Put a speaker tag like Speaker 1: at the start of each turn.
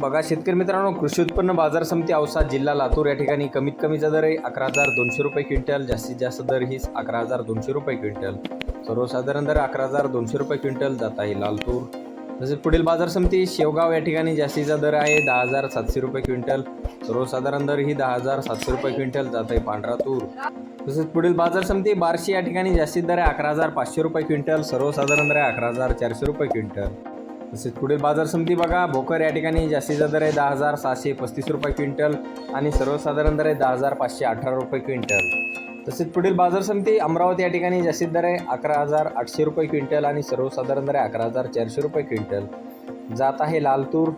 Speaker 1: बघा शेतकरी मित्रांनो कृषी उत्पन्न बाजार समिती औसा जिल्हा लातूर या ठिकाणी कमीत कमीचा दर आहे अकरा हजार दोनशे रुपये क्विंटल जास्तीत जास्त दर ही अकरा हजार दोनशे रुपये क्विंटल. सर्वसाधारण दर अकरा हजार दोनशे रुपये क्विंटल जात आहे लाल तूर तसेच पुढील बाजार समिती शेवगाव या ठिकाणी जास्तीचा दर आहे दहा हजार सातशे रुपये क्विंटल. सर्वसाधारण दर ही दहा हजार सातशे रुपये क्विंटल जात आहे पांढरा तूर तसेच पुढील बाजार समिती बारशे या ठिकाणी जास्तीत दर आहे अकरा हजार पाचशे रुपये क्विंटल. सर्वसाधारण दर आहे अकरा हजार चारशे रुपये क्विंटल. तसेच पुढील बाजार समिती बघा. भोकर या ठिकाणी जास्तीचा दर आहे दहा हजार सहाशे पस्तीस रुपये क्विंटल आणि सर्वसाधारण दर आहे दहा हजार पाचशे अठरा रुपये क्विंटल. तसेच पुढील बाजार समिती अमरावती या ठिकाणी जास्तीत दर आहे अकरा हजार आठशे रुपये क्विंटल आणि सर्वसाधारण दर आहे अकरा हजार चारशे रुपये क्विंटल. जात आहे लालतूर